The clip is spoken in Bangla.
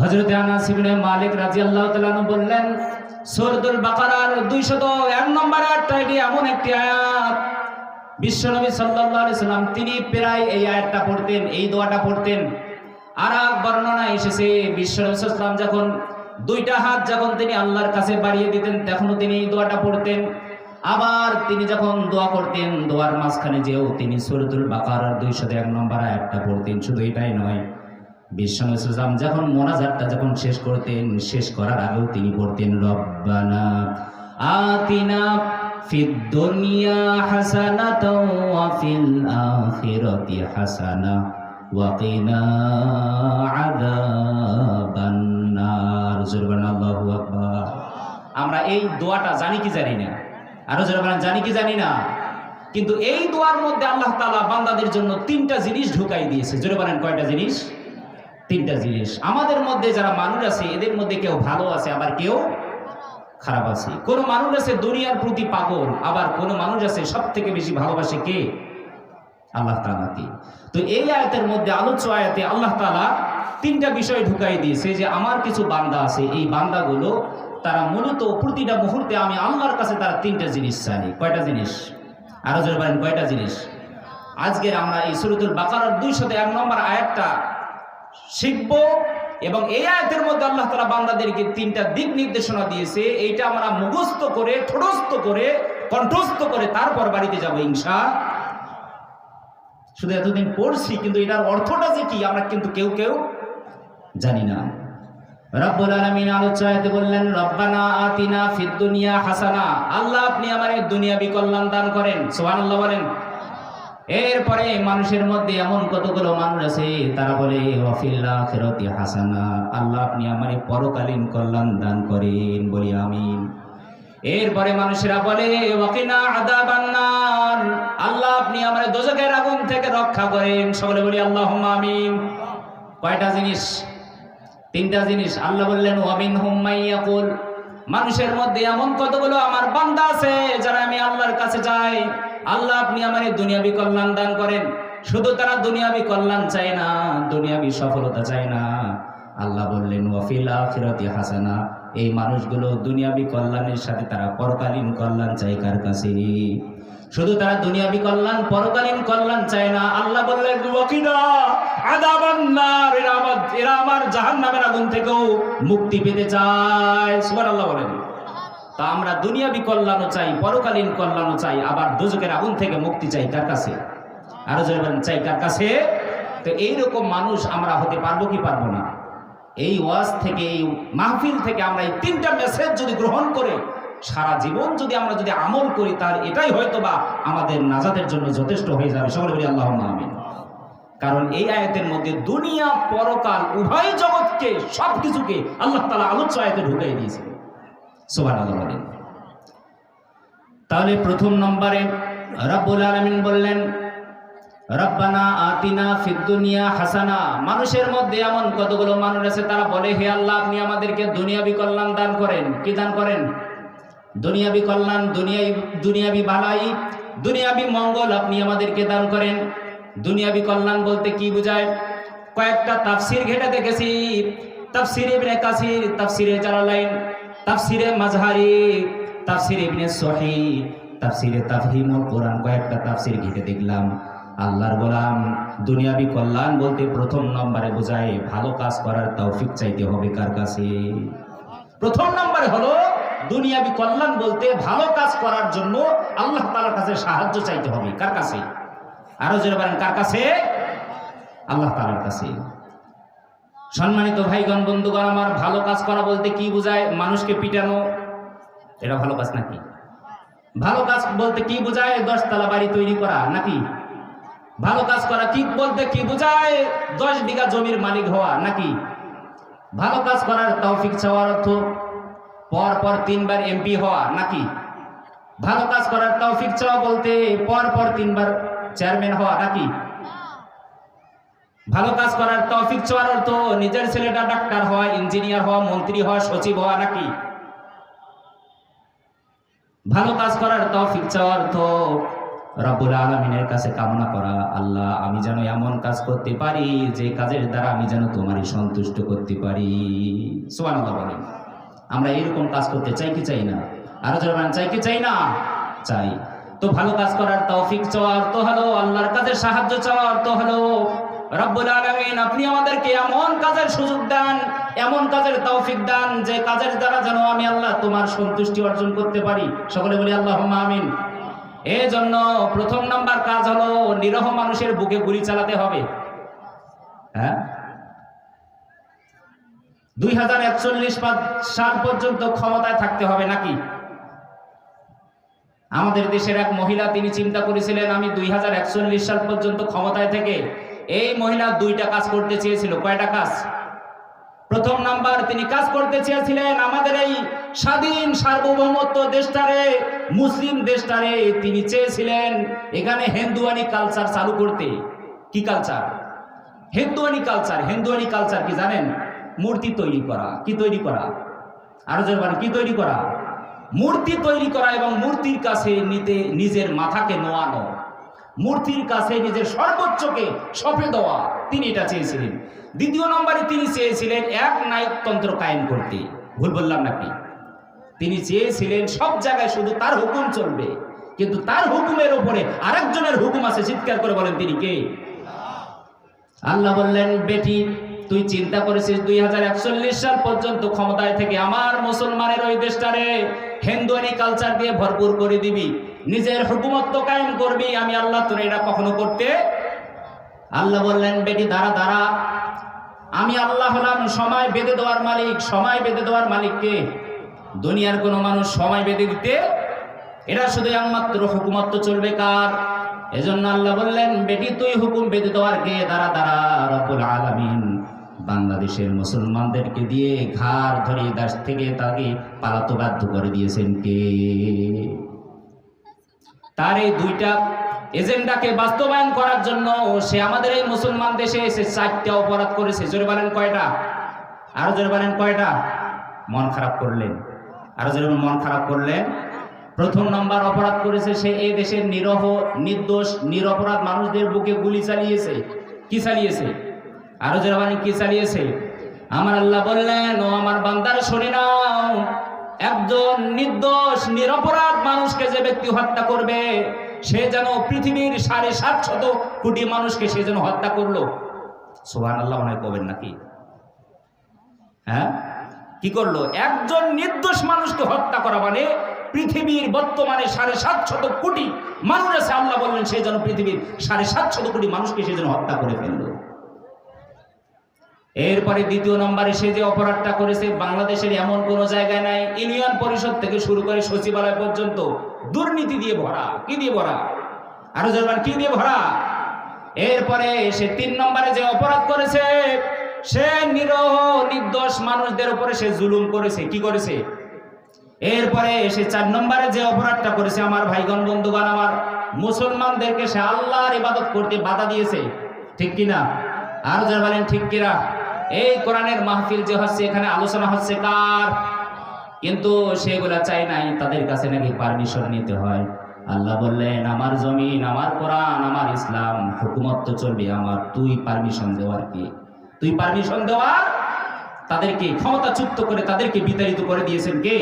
হজরত আনাস ইবনে মালিক রাদিয়াল্লাহু তাআলা বললেন, সূরাতুল বাকারার 201 নম্বর আয়াতটা এমন একটি আয়াত। বিশ্বনবী সাল্লাল্লাহু আলাইহি সাল্লাম, তিনি প্রায় এই আয়াতটা পড়তেন, এই দোয়াটা পড়তেন। আর এক বর্ণনা এসেছে বিশ্বনবী সাল্লাম যখন দুইটা হাত যখন তিনি আল্লাহর কাছে বাড়িয়ে দিতেন, তখনও তিনি এই দোয়াটা পড়তেন। আবার তিনি যখন দোয়া করতেন, দোয়ার মাঝখানে যেও তিনি সূরাতুল বাকারার 201 নম্বর আয়াতটা পড়তেন। শুধু এটাই নয় বিশ্বনাম যখন মোনাজাতটা যখন শেষ করতেন, শেষ করার আগেও তিনি পড়তেন, রব্বানা আতিনা ফিদ দুনিয়া হাসানাতাও ওয়া ফিল আখিরাতি হাসানা ওয়া কিনা আযাবান নার জুরবান আল্লাহু আকবার। আমরা এই দোয়াটা জানি কি জানি না। আরও জোরে জানি কি জানি না? কিন্তু এই দোয়ার মধ্যে আল্লাহ তাআলা বান্দাদের জন্য তিনটা জিনিস ঢুকাই দিয়েছে। জোরে বলেন, কয়টা জিনিস? তিনটা জিনিস। আমাদের মধ্যে যারা মানুষ আছে, এদের মধ্যে কেউ ভালো আছে, আবার কেউ খারাপ আছে। কোন মানুষ আছে দুনিয়ার প্রতি পাগল, আবার কোন মানুষ আছে সব থেকে বেশি ভালোবাসে কে? আল্লাহ তালাকে তো এই আয়াতের মধ্যে, আলোচ্য আয়াতে আল্লাহ তালা তিনটা বিষয় ঢুকাই দিয়েছে যে আমার কিছু বান্দা আছে, এই বান্দাগুলো তারা মূলত প্রতিটা মুহূর্তে আমি আল্লাহর কাছে তারা তিনটা জিনিস চাই। কয়টা জিনিস? আরও জোরে বলেন, কয়টা জিনিস? আজকের আমরা এই সুরতুল বাকারার দুইশত এক নম্বর আয়াতটা শিখব এবং এই আয়াতের মধ্যে আল্লাহ তালা বান্দাদেরকে তিনটা দিক নির্দেশনা দিয়েছে। এইটা আমরা মুখস্থ করে, ঠোঁটস্থ করে, কণ্ঠস্থ করে তারপর বাড়িতে যাব ইনশা। শুধু এতদিন পড়ছি, কিন্তু এটার অর্থটা যে কি, আমরা কিন্তু কেউ কেউ জানি না। রব্বুল আলামিন আলোচনাতে বললেন, রব্বানা আতিনা ফিদ দুনিয়া হাসানা। আল্লাহ আপনি আমার এই দুনিয়াবি কল্যাণ দান করেন। সুবহানাল্লাহ বলেন এরপরে মানুষের মধ্যে এমন কতগুলো মানুষ আছে, তারা বলে ওয়াফিল্লা খেরতি হাসানা, আল্লাহ আপনি আমার পরকালীন কল্যাণ দান করেন। বলি, আমিন। এরপরে মানুষেরা বলে আদাবান্নার আল্লাহ আপনি আমার দোজকের আগুন থেকে রক্ষা করেন। সকলে বলি আল্লাহ আমিন। কয়টা জিনিস? তিনটা জিনিস। আল্লাহ বললেন ওয়ামিন হুম্মাইয়াকুল মানুষের মধ্যে এমন কতগুলো আমার বান্দা আছে, যারা আমি আল্লাহর কাছে যাই আল্লাহ, আপনি আমার এই দুনিয়াবি কল্যাণ দান করেন। শুধু তারা দুনিয়াবি কল্যাণ চায় না, দুনিয়াবি সফলতা চায় না। আল্লাহ বললেন, ওয়াফিল আখিরাতি হাসানা। এই মানুষগুলো দুনিয়াবি কল্যাণের সাথে তারা পরকালীন কল্যাণ চায় কার কাছে? শুধু তারা দুনিয়াবি কল্যাণ, পরকালীন কল্যাণ চায় না। আল্লাহ বললেন এরা আমার এরা আমার জাহান্নামের আগুন থেকেও মুক্তি পেতে চায়। সুবহানাল্লাহ বলেন। তা আমরা দুনিয়াবি কল্যাণও চাই, পরকালীন কল্যাণও চাই, আবার দুজকের আগুন থেকে মুক্তি চাই কার কাছে? আরও জোরে চাই কার কাছে? তো এইরকম মানুষ আমরা হতে পারব কি পারব না? এই ওয়াজ থেকে, এই মাহফিল থেকে আমরা এই তিনটা মেসেজ যদি গ্রহণ করে, সারা জীবন যদি আমরা যদি আমল করি তার এটাই হয়তো বা আমাদের নাজাতের জন্য যথেষ্ট হয়ে যাবে। সকলে বলি আল্লাহ আমিন। কারণ এই আয়াতের মধ্যে দুনিয়া, পরকাল, উভয় জগৎকে সব কিছুকে আল্লাহ তালা আলোচ্য আয়াতে ঢুকাই দিয়েছে। তাহলে প্রথম নম্বরে রব্বুল আলমিন বললেন, রব্বানা আতিনা ফিদ্দুনিয়া হাসানা। মানুষের মধ্যে এমন কতগুলো মানুষ আছে, তারা বলে, হে আল্লাহ, আপনি আমাদেরকে দুনিয়াবি কল্যাণ দান করেন। কি দান করেন? দুনিয়াবি কল্যাণ, দুনিয়াই, দুনিয়াবি বালাই, দুনিয়াবি মঙ্গল আপনি আমাদেরকে দান করেন। দুনিয়াবি কল্যাণ বলতে কি বোঝায়? কয়েকটা তাফসির ঘেটে দেখেছি। তাফসির ইবনে কাসির তাফসিরে জালালাইন তাফসিরে মাজহারি, তাফসির ইবনে সহি, তাফসিরে তাফহিমুল কোরআন, কয়েকটা তাফসির ঘেটে দেখলাম। আল্লাহর গোলাম দুনিয়াবি কল্যাণ বলতে প্রথম নম্বরে বোঝায়, ভালো কাজ করার তৌফিক চাইতে হবে কার কাছে? প্রথম নম্বরে হলো, দুনিয়াবি কল্যাণ বলতে ভালো কাজ করার জন্য আল্লাহ তাআলার কাছে সাহায্য চাইতে হবে। কার কাছে? আরও জোরে বলেন, কার কাছে? আল্লাহ তাআলার কাছে। সম্মানিত ভাইগণ, বন্ধুগণ, আমার ভালো কাজ করা বলতে কি বোঝায়? মানুষকে পিটানো, এটা ভালো কাজ নাকি? ভালো কাজ বলতে কি বোঝায়? দশতলা বাড়ি তৈরি করা নাকি? ভালো কাজ করা কি বলতে কি বোঝায়? দশ বিঘা জমির মালিক হওয়া নাকি? ভালো কাজ করার তৌফিক চাওয়ার অর্থ, পর পর তিনবার এমপি হওয়া নাকি? ভালো কাজ করার তৌফিক চাওয়া বলতে, পর পর তিনবার চেয়ারম্যান হওয়া নাকি? ভালো কাজ করার তৌফিক চাওয়ার অর্থ নিজের ছেলেটা ডাক্তার হওয়া, ইঞ্জিনিয়ার হওয়া, মন্ত্রী হওয়া, সচিব হওয়া নাকি? ভালো কাজ করার তৌফিক চাওয়ার অর্থ রব্বুল আলমিনের কাছে কামনা করা, আল্লাহ আমি যেন এমন কাজ করতে পারি, যে কাজের দ্বারা আমি যেন তোমারই সন্তুষ্ট করতে পারি। সোমান বলেন। আমরা এরকম কাজ করতে চাই কি চাই না? আরও বলেন, চাই কি চাই না? চাই। তো ভালো কাজ করার তৌফিক চাওয়া অর্থ হলো, আল্লাহর কাছে সাহায্য চাওয়া অর্থ হলো রব্বুল আলামিন, আপনি আমাদেরকে এমন কাজের সুযোগ দেন, এমন কাজের তৌফিক দেন যে কাজের দ্বারা যেন আমি আল্লাহ তোমার সন্তুষ্টি অর্জন করতে পারি। সকলে বলি আল্লাহ আমিন। এই জন্য প্রথম নাম্বার কাজ হলো নিরহ মানুষের বুকে গুলি চালাতে হবে। হ্যাঁ? দুই হাজার একচল্লিশ সাল পর্যন্ত ক্ষমতায় থাকতে হবে নাকি? আমাদের দেশের এক মহিলা, তিনি চিন্তা করেছিলেন, আমি দুই হাজার একচল্লিশ সাল পর্যন্ত ক্ষমতায় থেকে এই মহিলা দুইটা কাজ করতে চেয়েছিল। কয়টা কাজ? প্রথম নাম্বার, তিনি কাজ করতে চেয়েছিলেন আমাদের এই স্বাধীন সার্বভৌমত্ব দেশটারে, মুসলিম দেশটারে তিনি চেয়েছিলেন এখানে হিন্দুয়ানি কালচার চালু করতে। কি কালচার? হিন্দুয়ানি কালচার। হিন্দুয়ানি কালচার কি জানেন? মূর্তি তৈরি করা। কি তৈরি করা? আরও জোর কি তৈরি করা? মূর্তি তৈরি করা এবং মূর্তির কাছে নিতে নিজের মাথাকে নোয়ানো। মূর্তির কাছে নিজের সর্বোচ্চকে সঁপে দেওয়া। তিনি এটা চেয়েছিলেন। দ্বিতীয় নম্বরে তিনি চেয়েছিলেন এক নায়কতন্ত্র কায়েম করতে। ভুল বললাম নাকি? তিনি চেয়েছিলেন সব জায়গায় শুধু তার হুকুম চলবে। কিন্তু তার হুকুমের ওপরে আরেকজনের হুকুম আছে। চিৎকার করে বলেন, তিনি কে? আল্লাহ বললেন, বেটি, তুই চিন্তা করেছিস দুই হাজার একচল্লিশ সাল পর্যন্ত ক্ষমতায় থেকে আমার মুসলমানের ওই দেশটারে হিন্দুয়ানি কালচার দিয়ে ভরপুর করে দিবি। নিজের হুকুমত্ব কায়েম করবি, আমি আল্লাহ তোর এটা কখনো করতে আল্লাহ বললেন, বেটি, দাঁড়া দাঁড়া। আমি আল্লাহ হলাম সময় বেঁধে দেওয়ার মালিক। সময় বেঁধে দেওয়ার মালিককে দুনিয়ার কোনো মানুষ সময় বেঁধে দিতে? এটা শুধু একমাত্র হুকুমত্ব চলবে কার? এজন্য আল্লাহ বললেন, বেটি, তুই হুকুম বেঁধে দেওয়ার কে? দাঁড়া দাঁড়া, রব্বুল আলামিন। বাংলাদেশের মুসলমানদেরকে দিয়ে ঘাড় ধরে দাস থেকে তাকে পালাতে বাধ্য করে দিয়েছেন কে? তার এই দুইটা এজেন্ডাকে বাস্তবায়ন করার জন্য সে আমাদের এই মুসলমান দেশে এসে চারটা অপরাধ করেছে। জোরে বলেন কয়টা? আরও জোরে বলেন কয়টা? মন খারাপ করলেন। আরও জোরে মন খারাপ করলেন। প্রথম নম্বর অপরাধ করেছে সে এই দেশের নিরহ, নির্দোষ, নিরপরাধ মানুষদের বুকে গুলি চালিয়েছে। কি চালিয়েছে? আরও যারা মানে কি চালিয়েছে? আমার আল্লাহ বললেন, ও আমার বান্দার, শুনে নাও। একজন নির্দোষ, নিরপরাধ মানুষকে যে ব্যক্তি হত্যা করবে, সে যেন পৃথিবীর সাড়ে সাতশত কোটি মানুষকে সে যেন হত্যা করল। সোহান আল্লাহ মনে করবেন নাকি? হ্যাঁ? কি করল? একজন নির্দোষ মানুষকে হত্যা করা মানে পৃথিবীর বর্তমানে সাড়ে সাতশত কোটি মানুষ আছে, আল্লাহ বললেন সে যেন পৃথিবীর সাড়ে সাতশত কোটি মানুষকে সে যেন হত্যা করে ফেলল। এরপরে দ্বিতীয় নম্বরে সে যে অপরাধটা করেছে, বাংলাদেশের এমন কোনো জায়গায় নাই, ইউনিয়ন পরিষদ থেকে শুরু করে সচিবালয় পর্যন্ত দুর্নীতি দিয়ে ভরা। কি দিয়ে ভরা? আরও জানবেন কি দিয়ে ভরা? এরপরে সে তিন নম্বরে যে অপরাধ করেছে, সে নিরহ, নির্দোষ মানুষদের উপরে সে জুলুম করেছে। কি করেছে? এরপরে সে চার নম্বরে যে অপরাধটা করেছে, আমার ভাইগণ, বন্ধুগণ, আমার মুসলমানদেরকে সে আল্লাহর ইবাদত করতে বাধা দিয়েছে। ঠিক কিনা? আর বলেন, ঠিক কিনা? এই কোরআনের মাহফিল যে হচ্ছে, এখানে আলোচনা হচ্ছে কার? কিন্তু সেগুলা চাই নাই, তাদের কাছে নাকি পারমিশন নিতে হয়। আল্লাহ বললেন, আমার জমিন, আমার কোরআন, আমার ইসলাম, হুকুমত তো চলবে আমার। তুই পারমিশন দেওয়ার কি? তুই পারমিশন দেওয়া তাদেরকে ক্ষমতা চুক্ত করে, তাদেরকে বিতাড়িত করে দিয়েছেন কে?